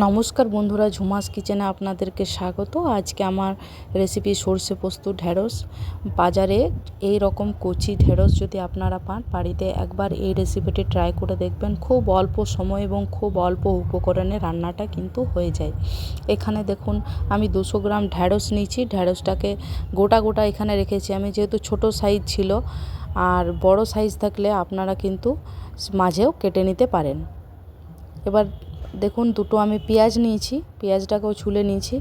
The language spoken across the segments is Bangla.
নমস্কার বন্ধুরা, ঝুমাস কিচেনে আপনাদেরকে স্বাগত। আজকে আমার রেসিপি সর্ষে পোস্ত ঢেঁড়স। বাজারে এই রকম কচি ঢেঁড়স যদি আপনারা পান, বাড়িতে একবার এই রেসিপিটি ট্রাই করে দেখবেন। খুব অল্প সময় এবং খুব অল্প উপকরণে রান্নাটা কিন্তু হয়ে যায়। এখানে দেখুন, আমি দুশো গ্রাম ঢেঁড়স নিয়েছি। ঢেঁড়সটাকে গোটা গোটা এখানে রেখেছি। আমি যেহেতু ছোট সাইজ ছিল, আর বড় সাইজ থাকলে আপনারা কিন্তু মাঝেও কেটে নিতে পারেন। এবার দেখুন, দুটো আমি পেঁয়াজ নিয়েছি। পেঁয়াজটাকেও ছুলে নিয়েছি।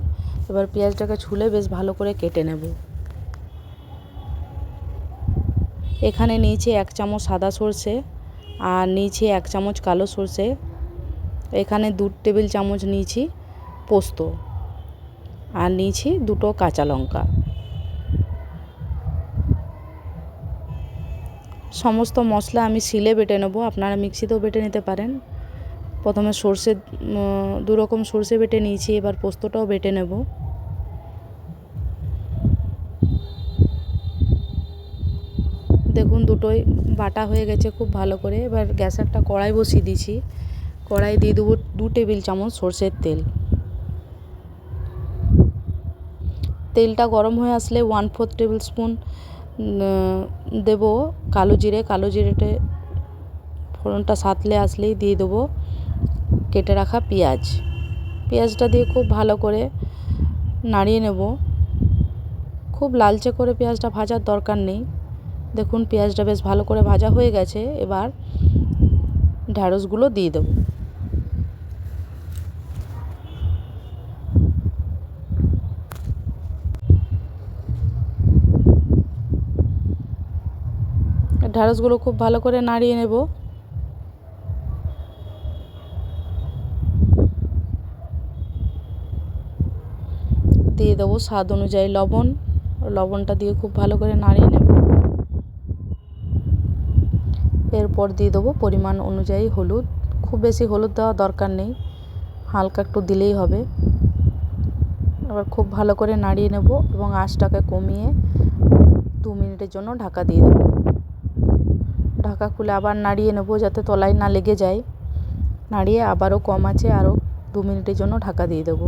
এবার পেঁয়াজটাকে ছুলে বেশ ভালো করে কেটে নেব। এখানে নিয়েছি এক চামচ সাদা সর্ষে আর নিয়েছি এক চামচ কালো সর্ষে। এখানে দু টেবিল চামচ নিয়েছি পোস্ত আর নিয়েছি দুটো কাঁচা লঙ্কা। সমস্ত মশলা আমি শিলে বেটে নেব। আপনারা মিক্সিতেও বেটে নিতে পারেন। প্রথমে সর্ষে দু রকম সর্ষে বেটে নিয়েছি, এবার পোস্তটাও বেটে নেব। দেখুন, দুটোই বাটা হয়ে গেছে খুব ভালো করে। এবার গ্যাস একটা কড়াই বসিয়ে দিয়েছি। কড়াই দিয়ে দেবো দু টেবিল চামচ সর্ষের তেল। তেলটা গরম হয়ে আসলে ওয়ান ফোর্থ টেবিল স্পুন দেবো কালো জিরে। কালো জিরেটে ফোড়নটা সাতলে আসলেই দিয়ে দেবো। কেটে রাখা পেঁয়াজ। পেঁয়াজটা দিয়ে খুব ভালো করে নাড়িয়ে নেব। খুব লালচে করে পেঁয়াজটা ভাজার দরকার নেই। দেখুন, পেঁয়াজটা বেশ ভালো করে ভাজা হয়ে গেছে। এবার ঢ্যাঁড়সগুলো দিয়ে দেব। ঢ্যাঁড়সগুলো খুব ভালো করে নাড়িয়ে নেব। দিয়ে দেবো স্বাদ অনুযায়ী লবণ। লবণটা দিয়ে খুব ভালো করে নাড়িয়ে নেব। এরপর দিয়ে দেবো পরিমাণ অনুযায়ী হলুদ। খুব বেশি হলুদ দেওয়া দরকার নেই, হালকা একটু দিলেই হবে। এবার খুব ভালো করে নাড়িয়ে নেব এবং আঁচটাকে কমিয়ে দু মিনিটের জন্য ঢাকা দিয়ে দেবো। ঢাকা খুলে আবার নাড়িয়ে নেব যাতে তলায় না লেগে যায়। নাড়িয়ে আবারও কম আছে, আরও দু মিনিটের জন্য ঢাকা দিয়ে দেবো।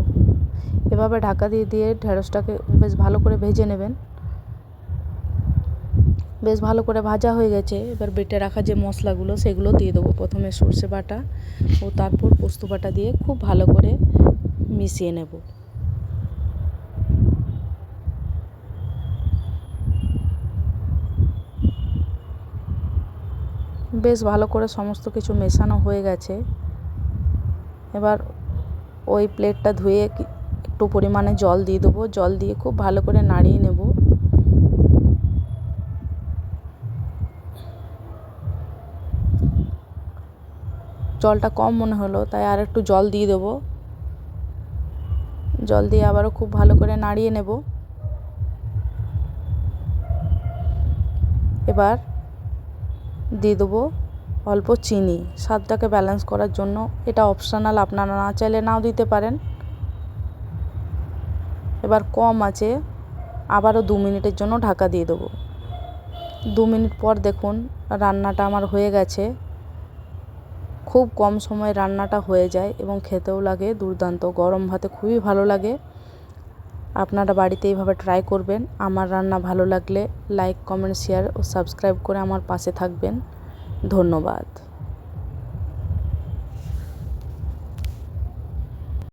এভাবে ঢাকা দিয়ে দিয়ে ঢেঁড়সটাকে বেশ ভালো করে ভেজে নেবেন। বেশ ভালো করে ভাজা হয়ে গেছে। এবার বেটে রাখা যে মশলাগুলো, সেগুলো দিয়ে দেবো। প্রথমে সর্ষে বাটা ও তারপর পোস্ত বাটা দিয়ে খুব ভালো করে মিশিয়ে নেব। বেশ ভালো করে সমস্ত কিছু মেশানো হয়ে গেছে। এবার ওই প্লেটটা ধুয়ে একটু পরিমাণে জল দিয়ে দেবো। জল দিয়ে খুব ভালো করে নাড়িয়ে নেব। জলটা কম মনে হলো, তাই আর একটু জল দিয়ে দেবো। জল দিয়ে আবারও খুব ভালো করে নাড়িয়ে নেব। এবার দিয়ে দেবো অল্প চিনি। স্বাদটাকে ব্যালেন্স করার জন্য এটা অপশনাল আপনারা না চাইলে নাও দিতে পারেন। এবার কম আছে, আবারও দু মিনিটের জন্য ঢাকা দিয়ে দেবো। দু মিনিট পর দেখুন রান্নাটা আমার হয়ে গেছে। খুব কম সময়ে রান্নাটা হয়ে যায় এবং খেতেও লাগে, দুর্দান্ত। গরম ভাতে খুবই ভালো লাগে। আপনারা বাড়িতে এইভাবে ট্রাই করবেন। আমার রান্না ভালো লাগলে লাইক, কমেন্ট, শেয়ার ও সাবস্ক্রাইব করে আমার পাশে থাকবেন। ধন্যবাদ।